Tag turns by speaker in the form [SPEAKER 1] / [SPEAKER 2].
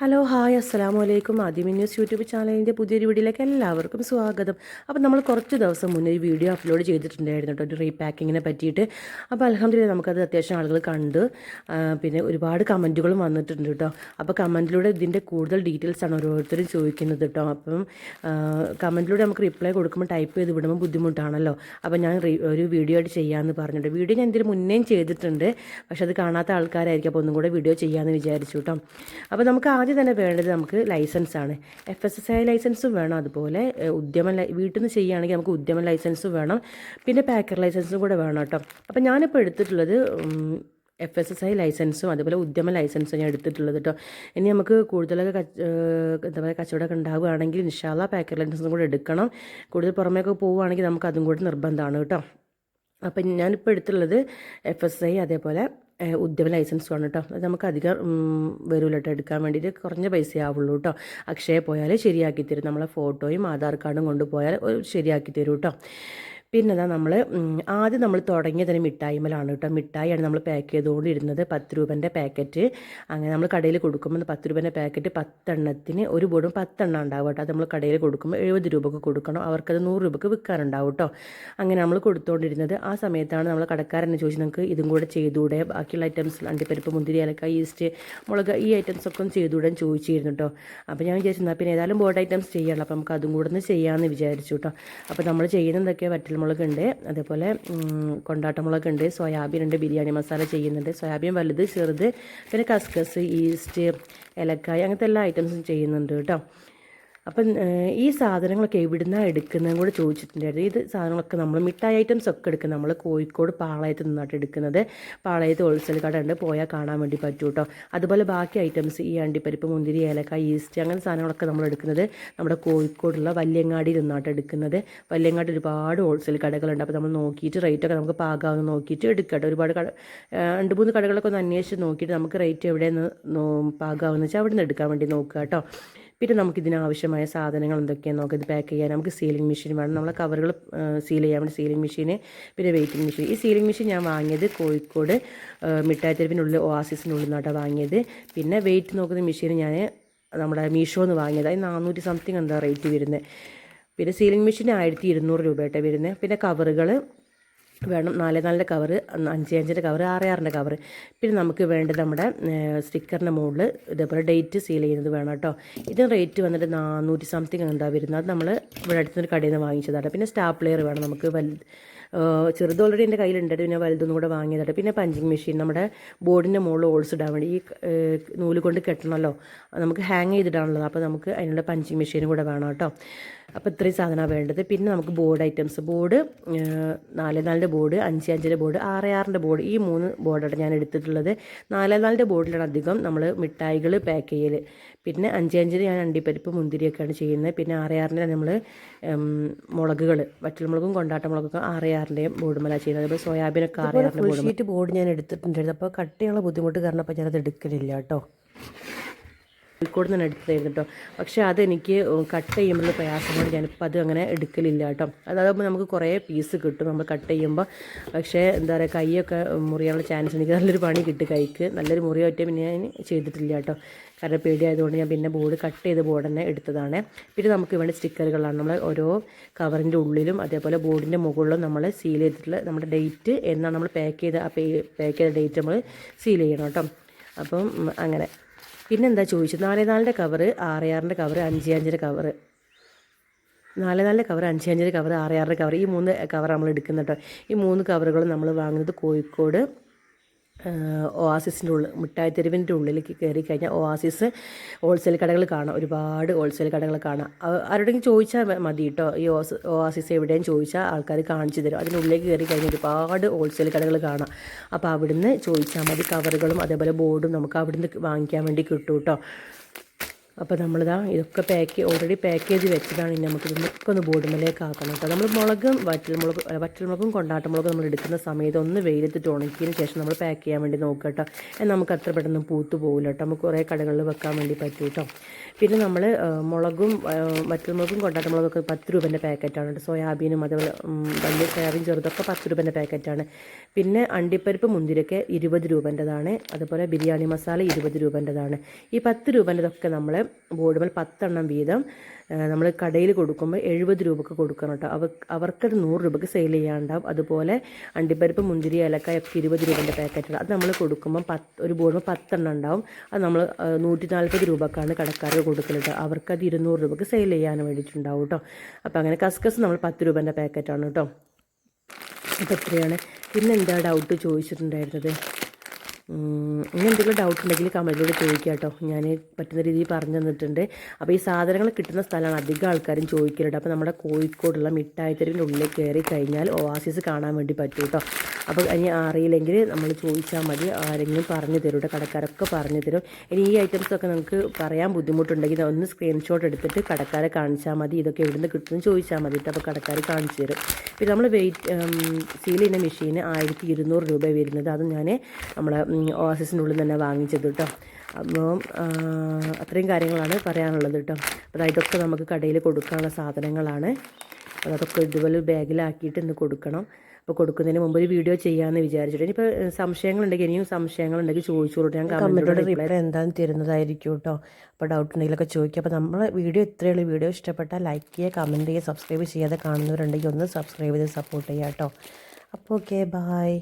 [SPEAKER 1] Hello hi അസ്സാം വലൈക്കും ആദ്യമി news YouTube ചാനലിന്റെ പുതിയൊരു വീഡിയോയിലേക്ക് എല്ലാവർക്കും സ്വാഗതം. അപ്പോൾ നമ്മൾ കുറച്ച് ദിവസം മുന്നേ ഒരു വീഡിയോ അപ്ലോഡ് ചെയ്തിട്ടുണ്ടായിരുന്നു കേട്ടോ ഒരു റീപാക്കിങ്ങിനെ പറ്റിയിട്ട്. അപ്പോൾ അലഹമ്മദില്ല നമുക്കത് അത്യാവശ്യം ആളുകൾ കണ്ട് പിന്നെ ഒരുപാട് കമന്റുകളും വന്നിട്ടുണ്ട് കേട്ടോ. അപ്പോൾ കമന്റിലൂടെ ഇതിന്റെ കൂടുതൽ ഡീറ്റെയിൽസ് ആണ് ഓരോരുത്തരും ചോദിക്കുന്നത് കേട്ടോ. അപ്പം കമന്റിലൂടെ നമുക്ക് റിപ്ലൈ കൊടുക്കുമ്പോൾ ടൈപ്പ് ചെയ്ത് വിടുമ്പോൾ ബുദ്ധിമുട്ടാണല്ലോ. അപ്പോൾ ഞാൻ ഒരു വീഡിയോ ആയിട്ട് ചെയ്യാമെന്ന് പറഞ്ഞിട്ട് വീഡിയോ ഞാൻ ഇതിന് മുന്നേയും ചെയ്തിട്ടുണ്ട്. പക്ഷേ അത് കാണാത്ത ആൾക്കാരായിരിക്കും അപ്പോൾ ഒന്നും കൂടെ വീഡിയോ ചെയ്യാമെന്ന് വിചാരിച്ചു കേട്ടോ. അപ്പോൾ നമുക്ക് ആദ്യം തന്നെ വേണ്ടത് നമുക്ക് ലൈസൻസ് ആണ്. എഫ് എസ് എസ് ഐ ലൈസൻസും വേണം. അതുപോലെ ഉദ്യമ വീട്ടിൽ നിന്ന് ചെയ്യുകയാണെങ്കിൽ നമുക്ക് ഉദ്യമ ലൈസൻസും വേണം. പിന്നെ പാക്കർ ലൈസൻസും കൂടെ വേണം കേട്ടോ. അപ്പോൾ ഞാനിപ്പോൾ എടുത്തിട്ടുള്ളത് എഫ് എസ് എസ് ഐ ലൈസൻസും അതുപോലെ ഉദ്യമ ലൈസൻസും ഞാൻ എടുത്തിട്ടുള്ളത് കേട്ടോ. ഇനി നമുക്ക് കൂടുതലൊക്കെ എന്താ പറയുക കച്ചവടമൊക്കെ ഉണ്ടാവുകയാണെങ്കിൽ ഇൻഷാല്ല പാക്കർ ലൈസൻസും കൂടെ എടുക്കണം. കൂടുതൽ പുറമേക്ക് പോവുകയാണെങ്കിൽ നമുക്ക് അതും കൂടി നിർബന്ധമാണ് കേട്ടോ. അപ്പം ഞാനിപ്പോൾ എടുത്തുള്ളത് എഫ് എസ് ഐ അതേപോലെ ഉദ്യമ ലൈസൻസ് ആണ് കേട്ടോ അത് നമുക്ക് അധികം വരുമല്ലോ കേട്ടോ എടുക്കാൻ വേണ്ടിയിട്ട് കുറഞ്ഞ പൈസ ആവുള്ളൂ കേട്ടോ അക്ഷയ പോയാൽ ശരിയാക്കി തരും. നമ്മളെ ഫോട്ടോയും ആധാർ കാർഡും കൊണ്ടുപോയാൽ ശരിയാക്കി തരും കേട്ടോ പിന്നെ എന്നാൽ നമ്മൾ ആദ്യം നമ്മൾ തുടങ്ങിയത് തന്നെ മിഠായിമലാണ് കേട്ടോ. മിഠായിയാണ് നമ്മൾ പാക്ക് ചെയ്തുകൊണ്ടിരുന്നത് പത്ത് രൂപന്റെ പാക്കറ്റ് അങ്ങനെ നമ്മൾ കടയിൽ കൊടുക്കുമ്പോൾ പത്ത് രൂപേന്റെ പാക്കറ്റ് പത്തെണ്ണത്തിന് ഒരു ബോർഡും പത്തെണ്ണം ഉണ്ടാവും കേട്ടോ. അത് നമ്മൾ കടയിൽ കൊടുക്കുമ്പോൾ എഴുപത് രൂപക്ക് കൊടുക്കണം. അവർക്കത് നൂറ് രൂപക്ക് വിൽക്കാനുണ്ടാവും കേട്ടോ. അങ്ങനെ നമ്മൾ കൊടുത്തുകൊണ്ടിരുന്നത് ആ സമയത്താണ് നമ്മൾ കടക്കാരനെ ചോദിച്ചു നിങ്ങൾക്ക് ഇതും കൂടെ ചെയ്തുകൂടെ ബാക്കിയുള്ള ഐറ്റംസ് അണ്ടിപ്പരിപ്പ് മുന്തിരി ഏലക്ക ഈസ്റ്റ് മുളക് ഈ ഐറ്റംസൊക്കെ ഒന്ന് ചെയ്തുകൂടെ ചോദിച്ചിരുന്നു കേട്ടോ. അപ്പോൾ ഞാൻ വിചാരിച്ചു പിന്നെ ഏതായാലും ബോർഡ് ഐറ്റംസ് ചെയ്യാമല്ലോ അപ്പോൾ നമുക്ക് അതും കൂടെ ഒന്ന് ചെയ്യാമെന്ന് വിചാരിച്ചു കേട്ടോ. അപ്പോൾ നമ്മൾ ചെയ്യുന്നതൊക്കെ വറ്റൽമുളക് ഉണ്ട് അതേപോലെ കൊണ്ടാട്ടമുളകുണ്ട്. സോയാബീൻ ഉണ്ട് ബിരിയാണി മസാല ചെയ്യുന്നുണ്ട്. സോയാബീൻ വലുത് ചെറുത് പിന്നെ കസ്കസ് ഈസ്റ്റ് ഏലക്കായ അങ്ങനത്തെ എല്ലാ ഐറ്റംസും ചെയ്യുന്നുണ്ട് കേട്ടോ. അപ്പം ഈ സാധനങ്ങളൊക്കെ എവിടുന്നാണ് എടുക്കുന്നതും കൂടെ ചോദിച്ചിട്ടുണ്ടായിരുന്നു ഇത് സാധനങ്ങളൊക്കെ നമ്മൾ മിഠായി ഐറ്റംസ് ഒക്കെ എടുക്കുന്നത് നമ്മൾ കോഴിക്കോട് പാളയത്ത് നിന്നായിട്ട് എടുക്കുന്നത്. പാളയത്ത് ഹോൾസെയിൽ കട ഉണ്ട്. പോയാൽ കാണാൻ വേണ്ടി പറ്റും കേട്ടോ അതുപോലെ ബാക്കി ഐറ്റംസ് ഈ അണ്ടിപ്പരിപ്പ് മുന്തിരി ഏലക്ക ഈസ്റ്റ് അങ്ങനെ സാധനങ്ങളൊക്കെ നമ്മൾ എടുക്കുന്നത് നമ്മുടെ കോഴിക്കോടുള്ള വല്യങ്ങാടിയിൽ നിന്നായിട്ട് എടുക്കുന്നത്. വല്യങ്ങാടി ഒരുപാട് ഹോൾസെയിൽ കടകളുണ്ട്. അപ്പോൾ നമ്മൾ നോക്കിയിട്ട് റേറ്റൊക്കെ നമുക്ക് പാകാവുന്ന നോക്കിയിട്ട് എടുക്കട്ടെ. ഒരുപാട് കട രണ്ട് മൂന്ന് കടകളൊക്കെ ഒന്ന് അന്വേഷിച്ച് നോക്കിയിട്ട് നമുക്ക് റേറ്റ് എവിടെയെന്ന് പാകാവുന്ന വെച്ചാൽ അവിടെ നിന്ന് എടുക്കാൻ വേണ്ടി നോക്കുക കേട്ടോ പിന്നെ നമുക്ക് ഇതിനാവശ്യമായ സാധനങ്ങൾ എന്തൊക്കെയാണ് നോക്കാം ഇത് പാക്ക് ചെയ്യാൻ നമുക്ക് സീലിംഗ് മെഷീൻ വേണം. നമ്മളെ കവറുകൾ സീൽ ചെയ്യാൻ വേണ്ടി സീലിംഗ് മെഷീന് പിന്നെ വെയിറ്റിംഗ് മെഷീൻ ഈ സീലിംഗ് മെഷീൻ ഞാൻ വാങ്ങിയത് കോഴിക്കോട് മിഠായിത്തെരുവിനുള്ളിൽ ഓയാസിസിനുള്ളിൽ നിന്നാണ് വാങ്ങിയത്. പിന്നെ വെയിറ്റ് നോക്കുന്ന മെഷീൻ ഞാൻ നമ്മുടെ മീഷോ എന്ന് വാങ്ങിയത്. അത് നാനൂറ്റി സംതിങ് എന്താ റേറ്റ് വരുന്നത് പിന്നെ സീലിംഗ് മെഷീൻ ആയിരത്തി ഇരുന്നൂറ് രൂപയായിട്ടാണ് വരുന്നത് പിന്നെ കവറുകൾ വേണം. നാല് നാലിന്റെ കവറ് അഞ്ച് അഞ്ചിന്റെ കവറ് ആറ് ആറിന്റെ കവറ് പിന്നെ നമുക്ക് വേണ്ടത് നമ്മുടെ സ്റ്റിക്കറിന്റെ മുകളിൽ ഇതേപോലെ ഡേറ്റ് സീൽ ചെയ്യുന്നത് വേണം കേട്ടോ. ഇതിന് റേറ്റ് വന്നിട്ട് നാനൂറ്റി സംതിങ് എന്താ വരുന്നത്. അത് നമ്മൾ ഇവിടെ അടുത്തൊരു കടയിൽ നിന്ന് വാങ്ങിച്ചതാണ്. പിന്നെ സ്റ്റാപ്ലെയർ വേണം നമുക്ക് വലുത് ചെറുത് ഓൾറെഡി എന്റെ കയ്യിലുണ്ട് പിന്നെ വലുതൊന്നും കൂടെ വാങ്ങിയതാണ് പിന്നെ പഞ്ചിങ് മെഷീൻ നമ്മുടെ ബോർഡിന്റെ മുകളിൽ ഓൾസ് ഇടാൻ വേണ്ടി ഈ നൂൽ കൊണ്ട് കെട്ടണമല്ലോ. നമുക്ക് ഹാങ് ചെയ്തിടാനുള്ളത്. അപ്പോൾ നമുക്ക് അതിനുള്ള പഞ്ചിങ് മെഷീനും കൂടെ വേണം കേട്ടോ. അപ്പോൾ ഇത്രയും സാധനമാണ് വേണ്ടത്. പിന്നെ നമുക്ക് ബോർഡ് ഐറ്റംസ് ബോർഡ് നാല് നാലിന്റെ ബോർഡ് അഞ്ച് അഞ്ചിന്റെ ബോർഡ് ആറ് ആറിന്റെ ബോർഡ് ഈ മൂന്ന് ബോർഡാണ് ഞാൻ എടുത്തിട്ടുള്ളത്. നാല് നാലിന്റെ ബോർഡിലാണ് അധികം നമ്മൾ മിഠായികൾ പാക്ക് ചെയ്യൽ. പിന്നെ അഞ്ച് അഞ്ചിന് ഞാൻ അണ്ടിപ്പരിപ്പ് മുന്തിരിയൊക്കെയാണ് ചെയ്യുന്നത്. പിന്നെ ആറ് ആറിന്റെ നമ്മൾ മുളകുകൾ വറ്റൽമുളകും കൊണ്ടാട്ട മുളകൊക്കെ ആറ് ആറിന്റെയും ബോർഡുമല മേല ചെയ്യുന്നത് അതുപോലെ സോയാബീനൊക്കെ അറിയാറിന്റെ ബോർഡ് ഷീറ്റ് ബോർഡ് ഞാൻ എടുത്തിട്ടുണ്ടായിരുന്നു അപ്പോൾ കട്ടിയുള്ള ബുദ്ധിമുട്ട് കാരണം അപ്പോൾ ഞാനത് എടുക്കലില്ല കേട്ടോ. കോഴിക്കോട് നിന്ന് എടുത്തതായിരുന്നു കേട്ടോ. പക്ഷേ അതെനിക്ക് കട്ട് ചെയ്യുമ്പോൾ പ്രയാസം കൊണ്ട് ഞാനിപ്പോൾ അത് അങ്ങനെ എടുക്കലില്ല കേട്ടോ. അതാകുമ്പോൾ നമുക്ക് കുറേ പീസ് കിട്ടും നമ്മൾ കട്ട് ചെയ്യുമ്പോൾ പക്ഷേ എന്താ പറയുക കൈയൊക്കെ മുറിയാനുള്ള ചാൻസ് എനിക്ക് നല്ലൊരു പണി കിട്ടും കൈക്ക്. നല്ലൊരു മുറി പറ്റിയ പിന്നെ ഞാൻ ചെയ്തിട്ടില്ല കേട്ടോ. കാരണം പേടിയായതുകൊണ്ട് ഞാൻ പിന്നെ ബോർഡ് കട്ട് ചെയ്ത് ബോർഡ് തന്നെ എടുത്തതാണ്. പിന്നെ നമുക്ക് വേണ്ട സ്റ്റിക്കറുകളാണ് നമ്മൾ ഓരോ കവറിന്റെ ഉള്ളിലും അതേപോലെ ബോർഡിന്റെ മുകളിലും നമ്മൾ സീൽ ചെയ്തിട്ടുള്ള നമ്മുടെ ഡേറ്റ് എന്നാണ് നമ്മൾ പാക്ക് ചെയ്ത പാക്ക് ചെയ്ത ഡേറ്റ് നമ്മൾ സീൽ ചെയ്യണം കേട്ടോ. അപ്പം അങ്ങനെ. പിന്നെ എന്താ ചോദിച്ചത്? നാല് നാലിന്റെ കവറ് ആറ് ആറിന്റെ കവറ് അഞ്ച് അഞ്ചിന്റെ കവറ് നാല് നാലിന്റെ കവർ അഞ്ച് അഞ്ചിന്റെ കവർ ആറ് ആറിന്റെ കവർ ഈ മൂന്ന് കവർ നമ്മൾ എടുക്കുന്നുണ്ടോ ഈ മൂന്ന് കവറുകളും നമ്മൾ വാങ്ങുന്നത് കോഴിക്കോട് ഓയാസിസിന്റെ ഉള്ളിൽ മിഠായി തെരുവിന്റെ ഉള്ളിലേക്ക് കയറി കഴിഞ്ഞാൽ ഓാസിസ് ഹോൾസെയിൽ കടകൾ കാണാം. ഒരുപാട് ഹോൾസെയിൽ കടകൾ കാണാം. ആരോടെങ്കിലും ചോദിച്ചാൽ മതി കേട്ടോ. ഈ ഓസ് ഓയാസിസ് എവിടെയും ചോദിച്ചാൽ ആൾക്കാർ കാണിച്ചു തരും. അതിനുള്ളിലേക്ക് കയറി കഴിഞ്ഞാൽ ഒരുപാട് ഹോൾസെയിൽ കടകൾ കാണാം. അപ്പോൾ അവിടുന്ന് ചോദിച്ചാൽ മതി. കവറുകളും അതേപോലെ ബോർഡും നമുക്ക് അവിടുന്ന് വാങ്ങിക്കാൻ വേണ്ടി കിട്ടും കേട്ടോ. അപ്പോൾ നമ്മളിതാ ഇതൊക്കെ പാക്ക് ഓൾറെഡി പാക്ക് ചെയ്ത് വെച്ചതാണ്. ഇനി നമുക്ക് ഇതൊക്കെ ഒന്ന് ബോർഡുമലേക്ക് ആക്കണം കേട്ടോ. നമ്മൾ മുളകും വറ്റൽമുളകും വറ്റൽമുളകും കൊണ്ടാട്ടമുളകും നമ്മൾ എടുക്കുന്ന സമയത്ത് ഒന്ന് വെയിലത്തിട്ട് ഉണക്കിയതിന് ശേഷം നമ്മൾ പാക്ക് ചെയ്യാൻ വേണ്ടി നോക്കുക കേട്ടോ. നമുക്ക് അത്ര പെട്ടെന്ന് പൂത്ത് പോകില്ല കേട്ടോ. നമുക്ക് കുറേ കടകളിൽ വെക്കാൻ വേണ്ടി പറ്റും കേട്ടോ. പിന്നെ നമ്മൾ മുളകും വറ്റൽമുളകും കൊണ്ടാട്ടമുളകൊക്കെ പത്ത് രൂപേന്റെ പാക്കറ്റാണ് കേട്ടോ. സോയാബീനും അതേപോലെ വലിയ സോയാബീൻ ചെറുതൊക്കെ പത്ത് രൂപേന്റെ പാക്കറ്റാണ് പിന്നെ അണ്ടിപ്പരിപ്പ് മുന്തിരിയൊക്കെ ഇരുപത് രൂപേന്റെതാണ് അതുപോലെ ബിരിയാണി മസാല ഇരുപത് രൂപേന്റെതാണ് ഈ പത്ത് രൂപേന്റെതൊക്കെ നമ്മൾ ബോർഡുമേൽ പത്തെണ്ണം വീതം നമ്മൾ കടയിൽ കൊടുക്കുമ്പോൾ എഴുപത് രൂപക്ക് കൊടുക്കണം കേട്ടോ അവർ അവർക്കത് നൂറ് രൂപക്ക് സെയിൽ ചെയ്യാണ്ടാവും. അതുപോലെ അണ്ടിപ്പരിപ്പ് മുന്തിരി ഏലക്കായ ഒക്കെ ഇരുപത് രൂപേന്റെ പാക്കറ്റാണ് അത് നമ്മൾ കൊടുക്കുമ്പോൾ പത്ത് ഒരു ബോർഡിൽ പത്തെണ്ണം ഉണ്ടാവും. അത് നമ്മൾ നൂറ്റി നാൽപ്പത് രൂപക്കാണ് കടക്കാർക്ക് കൊടുക്കുന്നത് അവർക്കത് ഇരുന്നൂറ് രൂപക്ക് സെയിൽ ചെയ്യാൻ വേണ്ടിയിട്ടുണ്ടാവും കേട്ടോ അപ്പോൾ അങ്ങനെ കസ്കസ് നമ്മൾ പത്ത് രൂപേന്റെ പാക്കറ്റാണ് കേട്ടോ അപ്പോൾ എത്രയാണ് പിന്നെ എന്താ ഡൗട്ട് ചോദിച്ചിട്ടുണ്ടായിരുന്നത്? ഇനി എന്തെങ്കിലും ഡൗട്ട് ഉണ്ടെങ്കിൽ കമന്റിലൂടെ ചോദിക്കുക കേട്ടോ ഞാൻ പറ്റുന്ന രീതിയിൽ പറഞ്ഞു തന്നിട്ടുണ്ട്. അപ്പോൾ ഈ സാധനങ്ങൾ കിട്ടുന്ന സ്ഥലമാണ് അധികം ആൾക്കാരും ചോദിക്കലുണ്ട്. അപ്പോൾ നമ്മുടെ കോഴിക്കോടുള്ള മിഠായിത്തെരുവിന്റെ ഉള്ളിൽ കയറി കഴിഞ്ഞാൽ ഒവാസിസ് കാണാൻ വേണ്ടി പറ്റും കേട്ടോ അപ്പോൾ ഇനി അറിയില്ലെങ്കിൽ നമ്മൾ ചോദിച്ചാൽ മതി. ആരെങ്കിലും പറഞ്ഞു തരും കേട്ടോ കടക്കാരൊക്കെ പറഞ്ഞു തരും. ഇനി ഈ ഐറ്റംസൊക്കെ നമുക്ക് പറയാൻ ബുദ്ധിമുട്ടുണ്ടെങ്കിൽ ഒന്ന് സ്ക്രീൻഷോട്ട് എടുത്തിട്ട് കടക്കാരെ കാണിച്ചാൽ മതി. ഇതൊക്കെ എവിടെ നിന്ന് കിട്ടുമെന്ന് ചോദിച്ചാൽ മതി കേട്ടോ അപ്പോൾ കടക്കാർ കാണിച്ചു തരും. പിന്നെ നമ്മൾ വെയിറ്റ് സീൽ ചെയ്യുന്ന മെഷീന് ആയിരത്തി ഇരുന്നൂറ് രൂപ വരുന്നത്. അത് ഞാൻ നമ്മുടെ ഓഫീസിന്റെ ഉള്ളിൽ തന്നെ വാങ്ങിച്ചത് കേട്ടോ അപ്പോൾ അത്രയും കാര്യങ്ങളാണ് പറയാനുള്ളത് കേട്ടോ അപ്പോൾ ഇതൊക്കെ നമുക്ക് കടയിൽ കൊടുക്കാനുള്ള സാധനങ്ങളാണ്. അതൊക്കെ ഇതുപോലെ ബാഗിലാക്കിയിട്ട് ഇന്ന് കൊടുക്കണം. അപ്പോൾ കൊടുക്കുന്നതിന് മുമ്പ് ഒരു വീഡിയോ ചെയ്യാമെന്ന് വിചാരിച്ചിട്ട്. ഇനിയിപ്പോൾ സംശയങ്ങളുണ്ടെങ്കിൽ ഇനിയും സംശയങ്ങളുണ്ടെങ്കിൽ ചോദിച്ചോളൂ ഞാൻ കമന്റോട് റിപ്ലൈ എന്താണെന്ന് തരുന്നതായിരിക്കും കേട്ടോ അപ്പോൾ ഡൗട്ട് ഉണ്ടെങ്കിലൊക്കെ ചോദിക്കുക. അപ്പോൾ നമ്മൾ വീഡിയോ ഇത്രയേ ഉള്ളൂ. വീഡിയോ ഇഷ്ടപ്പെട്ടാൽ ലൈക്ക് ചെയ്യുക കമന്റ് ചെയ്യുക സബ്സ്ക്രൈബ് ചെയ്യാതെ കാണുന്നവരുണ്ടെങ്കിൽ ഒന്ന് സബ്സ്ക്രൈബ് ചെയ്ത് സപ്പോർട്ട് ചെയ്യുക കേട്ടോ അപ്പോൾ ഓക്കെ ബായ്